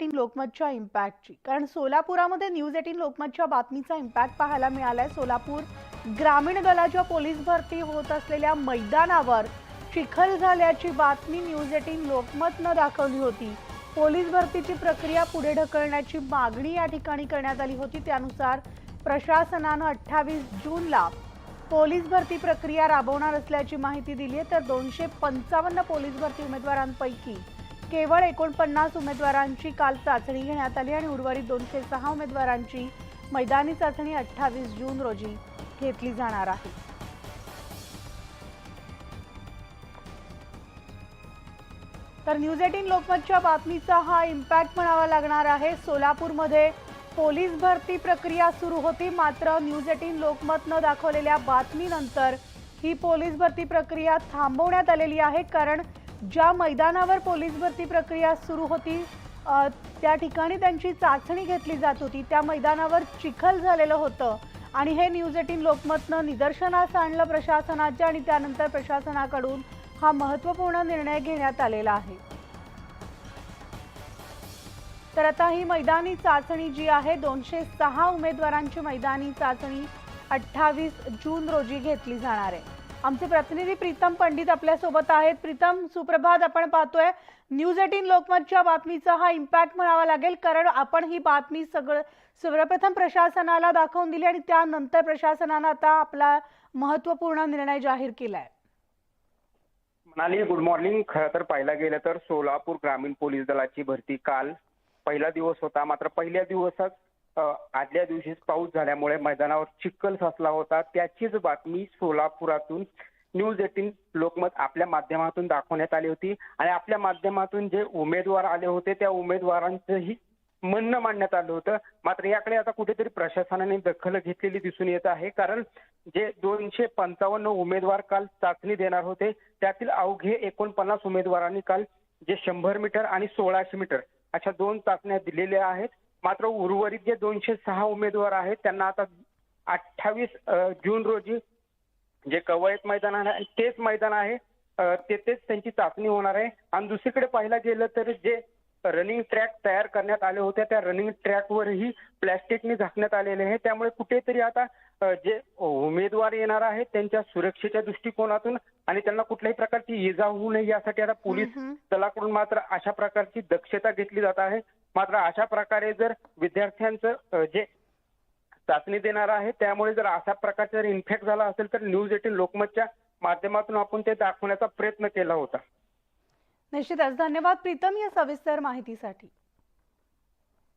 Eighteen लोकमतच्या इम्पॅक्टची कारण सोलापुरामध्ये न्यूज एटीन लोकमतच्या बातमीचा इम्पॅक्ट पाहायला मिळालाय. सोलापूर ग्रामीण दलाच्या पोलीस भरती होत असलेल्या मैदानावर चिखल झाल्याची बातमी न्यूज एटीन लोकमतनं दाखवली होती. पोलीस भरतीची प्रक्रिया पुढे ढकलण्याची मागणी या ठिकाणी करण्यात आली होती. त्यानुसार प्रशासनानं अठ्ठावीस जूनला पोलीस भरती प्रक्रिया राबवणार असल्याची माहिती दिली आहे तर दोनशे पंचावन्न पोलीस भरती उमेदवारांपैकी केवळ एकोणपन्नास उमेदवारांची काल चाचणी घेण्यात आली आणि उर्वरित दोनशे सहा उमेदवारांची मैदानी चाचणी अठ्ठावीस जून रोजी घेतली जाणार आहे. तर न्यूज एटीन लोकमतच्या बातमीचा हा इम्पॅक्ट म्हणावा लागणार आहे. सोलापूरमध्ये पोलीस भरती प्रक्रिया सुरू होती. मात्र न्यूज एटीन लोकमतनं दाखवलेल्या बातमीनंतर ही पोलीस भरती प्रक्रिया थांबवण्यात आलेली आहे. कारण ज्या मैदानावर पोलीस भरती प्रक्रिया सुरू होती त्या ठिकाणी त्यांची चाचणी घेतली जात होती. त्या मैदानावर चिखल झालेलं होतं आणि हे न्यूज एटीन लोकमतनं निदर्शनास आणलं प्रशासनाच्या आणि त्यानंतर प्रशासनाकडून हा महत्त्वपूर्ण निर्णय घेण्यात आलेला आहे. तर आता ही मैदानी चाचणी जी आहे दोनशे सहा उमेदवारांची मैदानी चाचणी अठ्ठावीस जून रोजी घेतली जाणार आहे. आमचे प्रतिनिधी प्रीतम पंडित आपल्यासोबत आहेत. प्रीतम सुप्रभात. आपण पाहतोय न्यूज एटीन लोकमतच्या बातमीचा हा इम्पॅक्ट म्हणावा लागेल. कारण आपण ही बातमी सगळं सर्वप्रथम प्रशासनाला दाखवून दिली आणि त्यानंतर प्रशासनानं आता आपला महत्त्वपूर्ण निर्णय जाहीर केलाय. मनाली गुड मॉर्निंग खरं तर पाहायला गेलं तर सोलापूर ग्रामीण पोलीस दलाची भरती काल पहिला दिवस होता. मात्र पहिल्या दिवसात आदल्या दिवशीच पाऊस झाल्यामुळे मैदानावर चिखल साचला होता. त्याचीच बातमी सोलापुरातून न्यूज एटीन लोकमत आपल्या माध्यमातून दाखवण्यात आली होती. आणि आपल्या माध्यमातून जे उमेदवार आले होते त्या उमेदवारांचंही म्हणणं मांडण्यात आलं होतं. मात्र याकडे आता कुठेतरी प्रशासनाने दखल घेतलेली दिसून येत आहे. कारण जे दोनशे पंचावन्न उमेदवार काल चाचणी देणार होते त्यातील अवघे एकोणपन्नास उमेदवारांनी काल जे शंभर मीटर आणि सोळाशे मीटर अशा दोन चाचण्या दिलेल्या आहेत. मात्र उर्वरित जे दोनशे सहा उमेदवार आहेत त्यांना आता अठ्ठावीस जून रोजी जे कवयत मैदान आहे तेच मैदान आहे तेथेच त्यांची चाचणी होणार आहे. आणि दुसरीकडे पाहायला गेलं तर जे रनिंग ट्रॅक तयार करण्यात आले होते त्या रनिंग ट्रॅकवरही प्लॅस्टिकने झाकण्यात आलेले आहे. त्यामुळे कुठेतरी आता जे उमेदवार येणार आहेत त्यांच्या सुरक्षेच्या दृष्टिकोनातून आणि त्यांना कुठल्याही प्रकारची इजा होऊ नये यासाठी आता पोलीस. दलाकडून मात्र अशा प्रकारची दक्षता घेतली जात आहे. मात्र अशा प्रकारे जर विद्यार्थ्यांचं जे चाचणी देणार आहे त्यामुळे जर अशा प्रकारचा जर इन्फेक्ट झाला असेल तर न्यूज एटीन लोकमतच्या माध्यमातून आपण ते दाखवण्याचा प्रयत्न केला होता. निश्चितच. धन्यवाद प्रीतम या सविस्तर माहितीसाठी.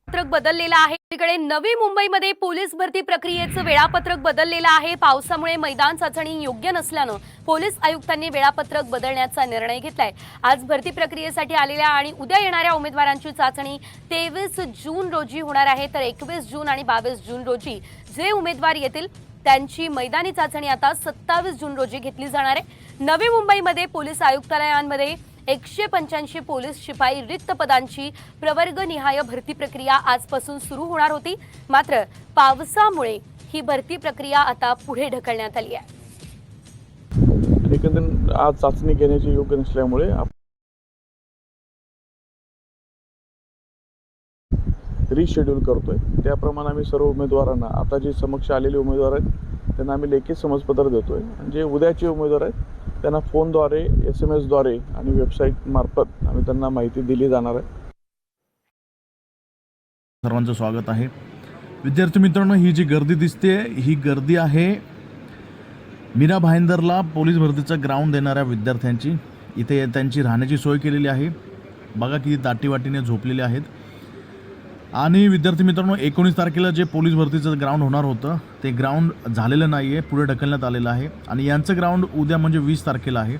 वेळापत्रक बदललेलं आहे. तिकडे नवी मुंबईमध्ये पोलीस भरती प्रक्रियेचं वेळापत्रक बदललेलं आहे. पावसामुळे मैदान चाचणी योग्य नसल्यानं पोलीस आयुक्तांनी वेळापत्रक बदलण्याचा निर्णय घेतलाय. आज भरती प्रक्रियेसाठी आलेल्या आणि उद्या येणाऱ्या उमेदवारांची चाचणी तेवीस जून रोजी होणार आहे. तर एकवीस जून आणि बावीस जून रोजी जे उमेदवार येतील त्यांची मैदानी चाचणी आता सत्तावीस जून रोजी घेतली जाणार आहे. नवी मुंबईमध्ये पोलीस आयुक्तालयांमध्ये एकशे पंच्याऐंशी पोलीस शिपाई रिक्त पदांची प्रवर्गनिहाय भरती प्रक्रिया आजपासून सुरू होणार होती. मात्र पावसामुळे ही भरती प्रक्रिया आता पुढे ढकलण्यात आली आहे. आज चाचणी घेण्याची योग्य नसल्यामुळे रिशेड्यूल करतोय. त्याप्रमाणे आम्ही सर्व उमेदवारांना आता जे समक्ष आलेले उमेदवार आहेत त्यांना आम्ही लेखी समजपत्र देतोय. आहे जे उद्याचे उमेदवार आहेत त्यांना फोनद्वारे एस एम एसद्वारे आणि वेबसाईट मार्फत आम्ही त्यांना माहिती दिली जाणार आहे. सर्वांचं स्वागत आहे. विद्यार्थी मित्रांनो ही जी गर्दी दिसते ही गर्दी आहे मीरा भाईंदरला पोलीस भरतीचं ग्राउंड देणाऱ्या विद्यार्थ्यांची. इथे त्यांची राहण्याची सोय केलेली आहे. बघा किती दाटीवाटीने झोपलेले आहेत. आणि विद्यार्थी मित्रांनो एकोणीस तारखेला जे पोलीस भरतीचं ग्राउंड होणार होतं ते ग्राउंड झालेलं नाही आहे पुढे ढकलण्यात आलेलं आहे. आणि यांचं ग्राउंड उद्या म्हणजे वीस तारखेला आहे.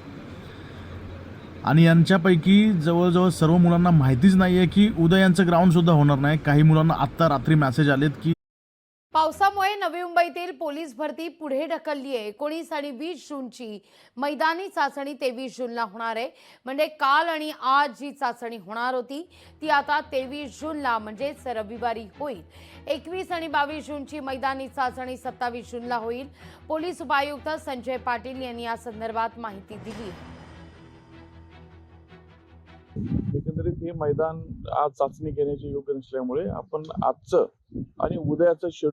आणि यांच्यापैकी जवळजवळ सर्व मुलांना माहितीच नाही आहे की उद्या यांचं ग्राउंडसुद्धा होणार नाही. काही मुलांना आत्ता रात्री मॅसेज आलेत की पावसामुळे नवी मुंबईतील पोलीस भरती पुढे ढकलली आहे एकोणीस आणि वीस जूनची मैदानी चाचणी तेवीस जूनला होणार आहे. म्हणजे काल आणि आज जी चाचणी होणार होती ती आता तेवीस जूनला म्हणजेच रविवारी होईल. एकवीस आणि बावीस जूनची मैदानी चाचणी सत्तावीस जूनला होईल. पोलीस उपायुक्त संजय पाटील यांनी या संदर्भात माहिती दिली. एकंदरीत हे मैदान आज चाचणी घेण्याचे योग्य नसल्यामुळे आपण आजचं आणि उद्याचं शेड्यूल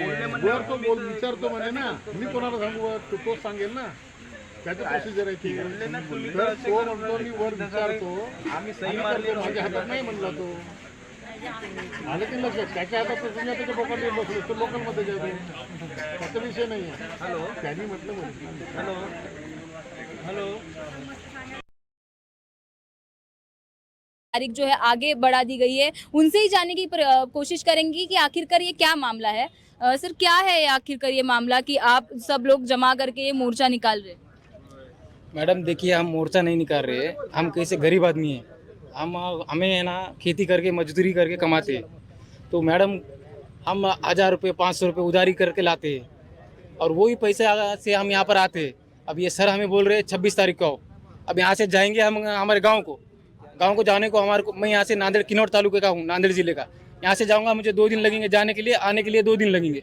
राहिलं. विचारतो म्हणे ना. मी कोणाला सांगू? वर? तो सांगेल ना. त्याची प्रोसिजर आहे ती तर तो म्हणतो मी वर विचारतो. आम्ही सही मारली माझ्या हातात नाही म्हणला तो. आलं की लक्षात? त्याच्या हातात तर त्याच्या बोकांनी बसलो तो लोकल जातो त्याचा विषय नाही आहे. त्यांनी म्हटलं म्हणे तारीख जो है आगे बढ़ा दी गई है। उनसे ही जानने की कोशिश करेंगी कि आखिरकार ये क्या मामला है। सर, क्या है आखिरकार ये मामला कि आप सब लोग जमा करके ये मोर्चा निकाल रहे? मैडम, देखिए, हम मोर्चा नहीं निकाल रहे हैं। हम कैसे गरीब आदमी हैं। हम, हमें है ना, खेती करके, मजदूरी करके कमाते हैं। तो मैडम, हम हज़ार रुपये, पाँच सौ रुपये उधारी करके लाते हैं। और वही पैसे से हम यहाँ पर आते हैं। अब ये सर हमें बोल रहे हैं, छब्बीस तारीख को अब यहाँ से जाएँगे हम, हमारे गाँव को। गाँव को जाने को हमारे को, मैं यहाँ से नांदेड़, किन्नौर तालुके का हूँ, नांदेड़ ज़िले का। यहाँ से जाऊँगा, मुझे दो दिन लगेंगे जाने के लिए, आने के लिए दो दिन लगेंगे।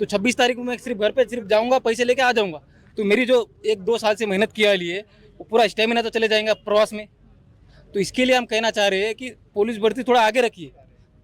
तो छब्बीस तारीख को मैं सिर्फ़ घर पर सिर्फ़ जाऊँगा, पैसे लेके आ जाऊँगा। तो मेरी जो एक दो साल से मेहनत किया लिए, वो पूरा स्टेमिना तो चले जाएगा प्रवास में। तो इसके लिए हम कहना चाह रहे हैं कि पुलिस भर्ती थोड़ा आगे रखिए,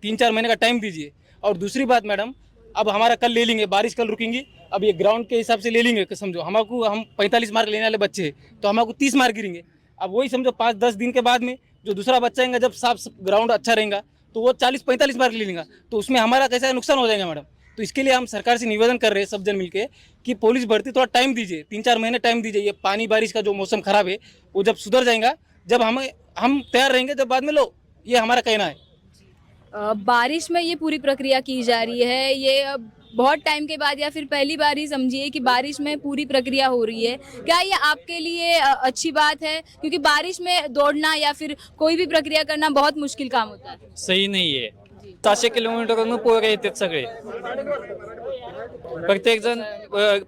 तीन चार महीने का टाइम दीजिए। और दूसरी बात मैडम, अब हमारा कल ले लेंगे, बारिश कल रुकेंगी, अब ये ग्राउंड के हिसाब से ले लेंगे समझो, हमको हम पैंतालीस मार्क लेने वाले बच्चे हैं तो हमको तीस मार्क गिरेंगे। अब वही समझो, पाँच दस दिन के बाद में जो दूसरा बच्चा आएगा, जब साफ़ ग्राउंड अच्छा रहेगा तो वो चालीस, पैंतालीस मार्क ले लेंगे। तो उसमें हमारा कैसा नुकसान हो जाएगा, मैडम। तो इसके लिए हम सरकार से निवेदन कर रहे हैं सब जन मिलकर कि पुलिस भर्ती थोड़ा टाइम दीजिए। तीन चार महीने टाइम दीजिए। ये पानी बारिश का जो मौसम खराब है, वो जब सुधर जाएगा, जब हमें, हम तैयार रहेंगे जब बाद में लो, ये हमारा कहना है। बारिश में ये पूरी प्रक्रिया की जा रही है। ये अब बहुत टाइम के बाद या फिर पहली बार ही समझिए कि बारिश में पूरी प्रक्रिया हो रही है। क्या ये आपके लिए अच्छी बात है? क्योंकि बारिश में दौड़ना या फिर कोई भी प्रक्रिया करना बहुत मुश्किल काम होता है। सही नाही आहे सहाशे किलोमीटरवरून पोरं येतात सगळे। प्रत्येक जण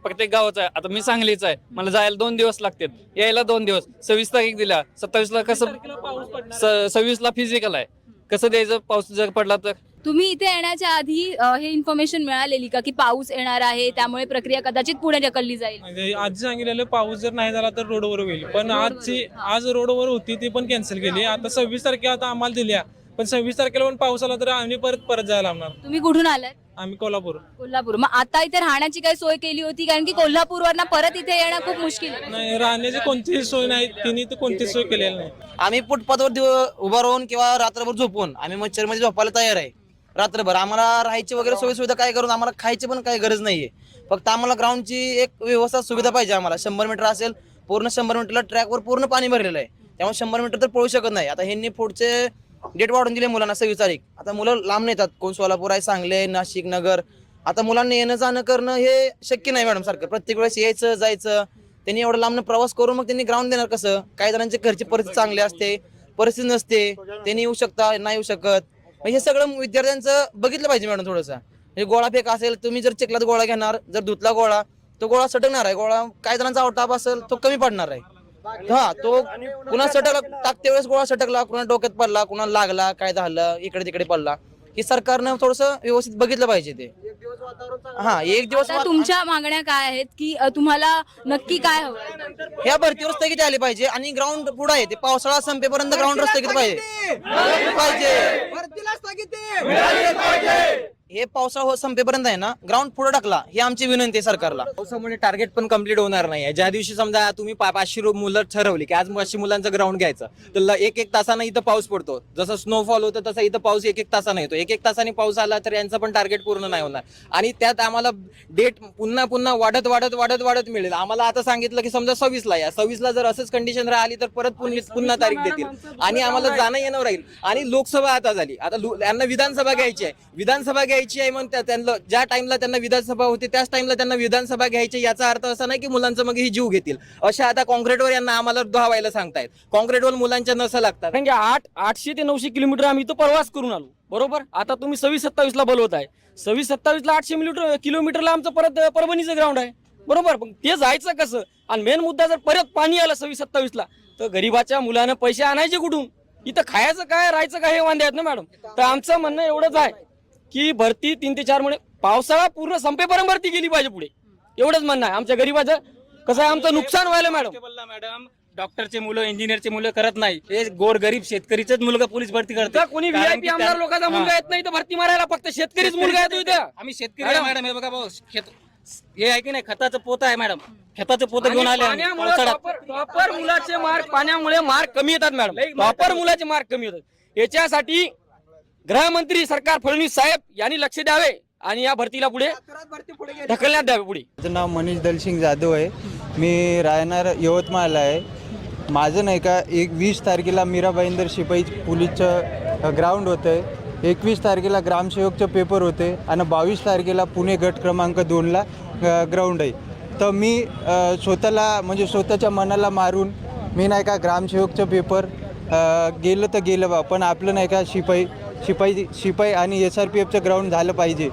प्रत्येक गावाचा आहे. आता मी सांगलीचा आहे. मला जायला दोन दिवस लागतात. यायला दोन दिवस. सव्वीस तारीख दिला. सत्तावीसला कसं सव्वीसला फ़िज़िकल आहे. कसं द्यायचं? पाऊस जर पडला तर? तुम्ही इथे येण्याच्या आधी अ, हे इन्फॉर्मेशन मिळालेली का की पाऊस येणार आहे त्यामुळे प्रक्रिया कदाचित पुढे ढकलली जाईल? म्हणजे आधी सांगितलेलं पाऊस जर नाही झाला तर रोडवर होईल. पण आजची आज रोडवर होती ती पण कॅन्सल केली. आता सव्वीस तारखेला आता आम्हाला दिल्या. पण सव्वीस तारखेला पण पाऊस आला तर आम्ही परत परत जायला लागणार. तुम्ही कुठून आलात? आम्ही कोल्हापूर. कोल्हापूर. मग आता इथे राहण्याची काही सोय केली होती? कारण की कोल्हापूरवरनं परत इथे येणं खूप मुश्किल. आहे नाही राहण्याची कोणतीही सोय नाही. तिने तर कोणतीच सोय केलेली नाही. आम्ही फुटपाथवर दिव- उभा राहून किंवा रात्रभर झोपून आम्ही मच्छरमध्ये झोपायला तयार आहे. रात्रभर आम्हाला राहायची वगैरे सोयी सुविधा काय करून आम्हाला खायची पण काही गरज नाहीये. फक्त आम्हाला ग्राउंडची एक व्यवस्था सुविधा पाहिजे आम्हाला. शंभर मीटर असेल पूर्ण शंभर मीटरला ट्रॅकवर पूर्ण पाणी भरलेलं आहे. त्यामुळे शंभर मीटर तर पळू शकत नाही. आता ह्यांनी पुढचे डेट वाढून दिले मुलांना सव्वीस तारीख. आता मुलं लांब नेतात. कोण सोलापूर आहे सांगले नाशिक नगर. आता मुलांना येणं जाणं करणं हे शक्य नाही मॅडम सारखं. प्रत्येक वेळेस यायचं जायचं. त्यांनी एवढं लांबनं प्रवास करून मग त्यांनी ग्राउंड देणार कसं? काही जणांची घरची परिस्थिती चांगली असते परिस्थिती नसते. त्यांनी येऊ शकता नाही येऊ शकत. हे सगळं विद्यार्थ्यांचं बघितलं पाहिजे मॅडम थोडंसं. म्हणजे गोळा फेक असेल तुम्ही जर चिखलात गोळा घेणार जर धुतला गोळा तो गोळा सटकणार आहे. गोळा काही जणांचा आवटाप असेल तो कमी पडणार आहे. हा तो कुणा सटकला टाकते वेळेस गोळा सटकला कुणा डोक्यात पडला कुणा लागला काय झालं इकडे तिकडे पडला. हे सरकारनं थोडस व्यवस्थित बघितलं पाहिजे ते. हा एक दिवस आता तुमच्या मागण्या काय आहेत की अ, तुम्हाला नक्की काय हवं ह्या भरतीवर स्थगिती आली पाहिजे आणि ग्राउंड पुढे आहे ते. पावसाळा संपेपर्यंत ग्राउंड स्थगित. पाहिजे पाहिजे. हे पावसाळा हो संपेपर्यंत आहे ना ग्राउंड पुढे टाकला ही आमची विनंती आहे सरकारला. पावसामुळे टार्गेट पण कंप्लीट होणार नाही ज्या दिवशी समजा तुम्ही पाचशे मुलं ठरवली की आज पाचशे मुलांचं ग्राउंड घ्यायचं तर एक एक तासानं इथं पाऊस पडतो. जसं स्नोफॉल होतं तसं इथं पाऊस एक एक तासानं येतो. एक एक तासाने पाऊस आला तर यांचं पण टार्गेट पूर्ण नाही होणार. आणि त्यात आम्हाला डेट पुन्हा पुन्हा वाढत वाढत वाढत वाढत मिळेल. आम्हाला आता सांगितलं की समजा सव्वीसला या. सव्वीसला जर असंच कंडिशन राहिली तर परत पुन्हा पुन्हा तारीख देतील. आणि आम्हाला जाणं येणं राहील. आणि लोकसभा आता झाली. आता यांना विधानसभा घ्यायची आहे. विधानसभा घ्यायची आहे मग त्यांना ज्या टाइमला त्यांना विधानसभा होती त्याच टाइमला त्यांना विधानसभा घ्यायची याचा अर्थ असा नाही की मुलांचं मग ही जीव घेतील. अशा आता कॉन्क्रीटवर यांना आम्हाला धावायला सांगतायत. कॉन्क्रीटवर मुलांच्या नसं लागतात. कारण की आठ आठशे ते नऊशे किलोमीटर आम्ही इथं प्रवास करून आलो. बरोबर? आता तुम्ही सव्वीस सत्तावीसला बोलवत आहे. सव्वीस सत्तावीसला आठशे किलोमीटर किलोमीटरला आमचं परत परभणीचं ग्राउंड आहे. बरोबर? पण ते जायचं कसं? आणि मेन मुद्दा जर परत पाणी आलं सव्वीस सत्तावीसला तर गरीबाच्या मुलानं पैसे आणायचे कुठून? इथं खायचं काय राहायचं काय हे वांदे आहेत ना मॅडम? तर आमचं म्हणणं एवढंच आहे. की भरती तीन ते चार महिने. पावसाळा पूर्ण संपेपर्यंत भरती गेली पाहिजे पुढे. एवढंच म्हणणं आहे. आमच्या गरीबाचं कसं आहे आमचं नुकसान व्हायला मॅडम. मॅडम डॉक्टरचे मुलं इंजिनियरचे मुलं करत नाही. हे गोर गरीब शेतकरीच मुलगा पोलीस भरती करते. कोणी कारण व्हीआयपी आमदार लोकांचा. मुलगा येत नाही तर भरती मारायला फक्त शेतकरीच मुलगा येतो इथं. आम्ही शेतकरी आहे, मॅडम. हे बघा भाऊ शेत हे आहे की नाही खताचं पोत आहे मॅडम. खताचं पोत घेऊन आले आम्ही पावसाळ्यात. प्रॉपर मुलाचे मार्क पाण्यामुळे मार्क कमी येतात मॅडम. प्रॉपर मुलाचे मार्क कमी येतात याच्यासाठी गृहमंत्री सरकार फडणवीस साहेब यांनी लक्ष द्यावे आणि या भरतीला पुढे ढकलण्यात द्यावे पुढे. माझं नाव मनीष दलसिंग जाधव आहे. मी राहणार यवतमाळला आहे. माझं नाही का एक वीस तारखेला मीरा भाईंदर शिपाई पोलीसचं ग्राउंड होतं आहे एकवीस तारखेला ग्रामसेवकचं पेपर होते आणि बावीस तारखेला पुणे गट क्रमांक दोनला ग्राउंड आहे. तर मी स्वतःला म्हणजे स्वतःच्या मनाला मारून मी नाही का ग्रामसेवकचं पेपर गेलं तर गेलं बा पण आपलं नाही का शिपाई शिपाई शिपाई आणि एस आर पी एफचं ग्राउंड झालं पाहिजे.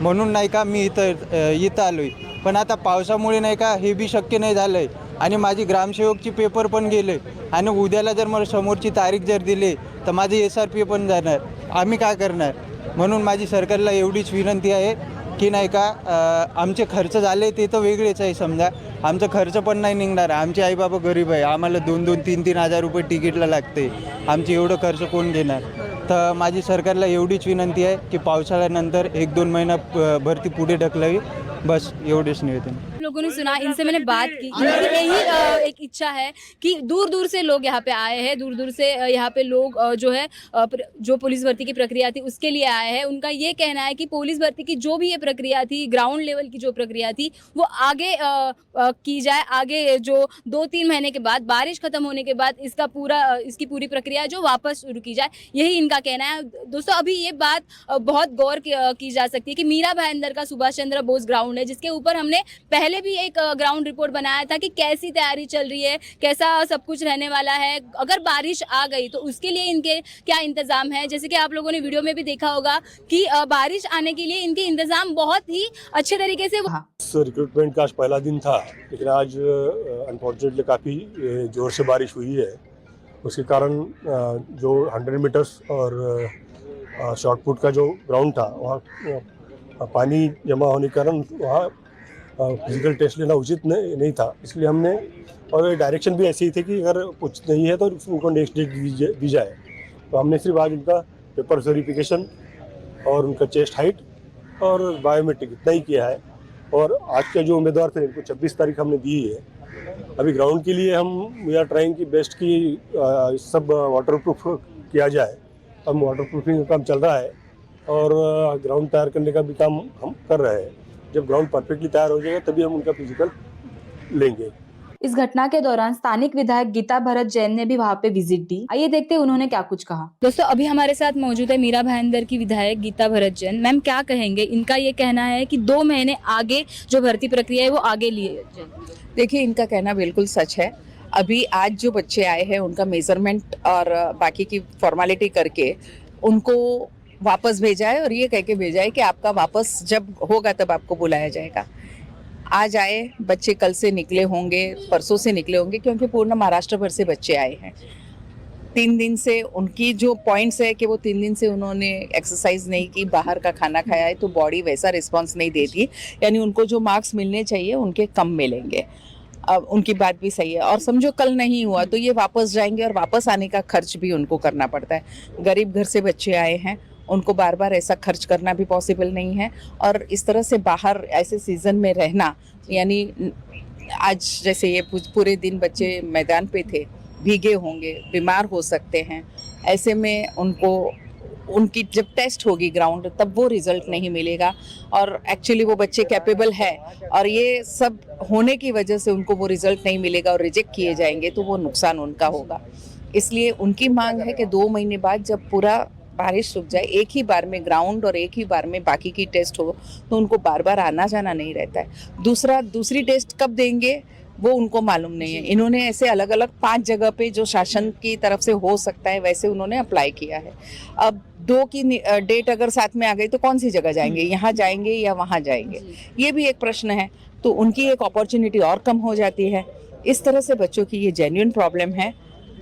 म्हणून नाही का मी इथं इथं आलो आहे पण आता पावसामुळे नाही का हे बी शक्य नाही झालं आहे आणि माझी ग्रामसेवकची पेपर पण गेले. आणि उद्याला जर मला समोरची तारीख जर दिली तर माझी एस आर पी पण जाणार. आम्ही काय करणार? म्हणून माझी सरकारला एवढीच विनंती आहे की नाही का आमचे खर्च झाले ते तर वेगळेच आहे समजा. आमचं खर्च पण नाही निघणार. आमचे आईबाबा गरीब आहे. आम्हाला दोन दोन तीन तीन हजार रुपये तिकीटला लागते. आमचे एवढं खर्च कोण घेणार? तर माझी सरकारला एवढीच विनंती आहे की पावसाळ्यानंतर एक दोन महिना भरती पुढे ढकलावी. बस एवढेच निवेदन. लोगों ने सुना इनसे मैंने बात की। इनकी यही एक इच्छा है कि दूर दूर से लोग यहाँ पे आए हैं दूर दूर से यहाँ पे लोग जो है जो पुलिस भर्ती की प्रक्रिया थी उसके लिए आए हैं। उनका ये कहना है कि पुलिस भर्ती की जो भी ये प्रक्रिया थी ग्राउंड लेवल की जो प्रक्रिया थी वो आगे की जाए। आगे जो दो तीन महीने के बाद बारिश खत्म होने के बाद इसका पूरा इसकी पूरी प्रक्रिया जो वापस शुरू की जाए। यही इनका कहना है। दोस्तों अभी ये बात बहुत गौर की, की जा सकती है कि मीरा भाईंदर का सुभाष चंद्र बोस ग्राउंड है जिसके ऊपर हमने पहले भी एक ग्राउंड रिपोर्ट बनाया था कि कैसी तैयारी चल रही है कैसा सब कुछ रहने वाला है। अगर बारिश आ गई तो उसके लिए इनके क्या इंतज़ाम है? जैसे कि आप लोगों ने वीडियो में भी देखा होगा कि बारिश आने के लिए इनके इंतज़ाम बहुत ही अच्छे तरीके से रिक्रूटमेंट का आज पहला दिन था लेकिन आज अनफॉर्चुनेटली काफ़ी ज़ोर से बारिश हुई है। उसके कारण जो 100 मीटर्स और शॉर्ट पुट का जो ग्राउंड था वहाँ पानी जमा होने के कारण वहाँ फ़िज़िकल टेस्ट लेना उचित नहीं, था। इसलिए हमने और डायरेक्शन भी ऐसे ही थे कि अगर कुछ नहीं है तो उनको नेक्स्ट डेट दी जाए- तो हमने सिर्फ़ आज उनका पेपर वेरिफिकेशन और उनका चेस्ट हाइट और बायोमेट्रिक इतना ही किया है। और आज के जो उम्मीदवार थे इनको 26 तारीख हमने दी है। अभी ग्राउंड के लिए हम वी आर ट्राइंग की बेस्ट की अ, सब वाटर प्रूफ किया जाए। हम वाटर प्रूफिंग का काम चल रहा है और ग्राउंड तैयार करने का भी काम हम कर रहे हैं। जब ग्राउंड परफेक्टली तैयार हो जाएगा तभी हम उनका फ़िज़िकल लेंगे। इस घटना के दौरान स्थानिक विधायक गीता भरत जैन ने भी वहाँ पे विज़िट दी। आइए देखते हैं उन्होंने क्या कुछ कहा। दोस्तों अभी हमारे साथ मौजूद है मीरा भाईंदर की विधायक गीता भरत जैन। मैम क्या कहेंगे? इनका ये कहना है कि दो महीने आगे जो भर्ती प्रक्रिया है वो आगे लिए देखिए इनका कहना बिल्कुल सच है। अभी आज जो बच्चे आए हैं उनका मेज़रमेंट और बाकी की फॉर्मेलिटी करके उनको वापस भेजा है और ये कह के भेजा है कि आपका वापस जब होगा तब आपको बुलाया जाएगा। आज आए बच्चे कल से निकले होंगे, परसों से निकले होंगे, क्योंकि पूर्ण महाराष्ट्र भर से बच्चे आए हैं। तीन दिन से उनकी जो पॉइंट्स है कि वो तीन दिन से उन्होंने एक्सरसाइज नहीं की, बाहर का खाना खाया है तो बॉडी वैसा रिस्पॉन्स नहीं देती यानी उनको जो मार्क्स मिलने चाहिए, उनके कम मिलेंगे। अब उनकी बात भी सही है। और समझो कल नहीं हुआ तो ये वापस जाएँगे और वापस आने का खर्च भी उनको करना पड़ता है। गरीब घर से बच्चे आए हैं उनको बार बार ऐसा खर्च करना भी पॉसिबल नहीं है। और इस तरह से बाहर ऐसे सीज़न में रहना, यानी आज जैसे ये पूरे दिन बच्चे मैदान पे थे, भीगे होंगे, बीमार हो सकते हैं, ऐसे में उनको, उनकी जब टेस्ट होगी ग्राउंड तब वो रिज़ल्ट नहीं मिलेगा। और एक्चुअली वो बच्चे कैपेबल है, और ये सब होने की वजह से उनको वो रिज़ल्ट नहीं मिलेगा और रिजेक्ट किए जाएँगे तो वो नुकसान उनका होगा। इसलिए उनकी मांग है कि दो महीने बाद जब पूरा बारिश रुक जाए एक ही बार में ग्राउंड और एक ही बार में बाकी की टेस्ट हो तो उनको बार बार आना जाना नहीं रहता है। दूसरा दूसरी टेस्ट कब देंगे वो उनको मालूम नहीं है। इन्होंने ऐसे अलग अलग पाँच जगह पे जो शासन की तरफ़ से हो सकता है वैसे उन्होंने अप्लाई किया है। अब दो की डेट अगर साथ में आ गई तो कौन सी जगह जाएँगे? यहाँ जाएँगे या वहाँ जाएँगे? ये भी एक प्रश्न है। तो उनकी एक अपॉर्चुनिटी और कम हो जाती है। इस तरह से बच्चों की ये जेन्यून प्रॉब्लम है।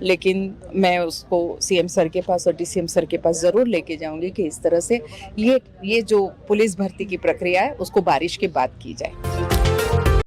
लेकिन मैं उसको सीएम सर के पास और डीसीएम सर के पास ज़रूर लेके जाऊंगी कि इस तरह से ये ये जो पुलिस भर्ती की प्रक्रिया है उसको बारिश के बाद की जाए।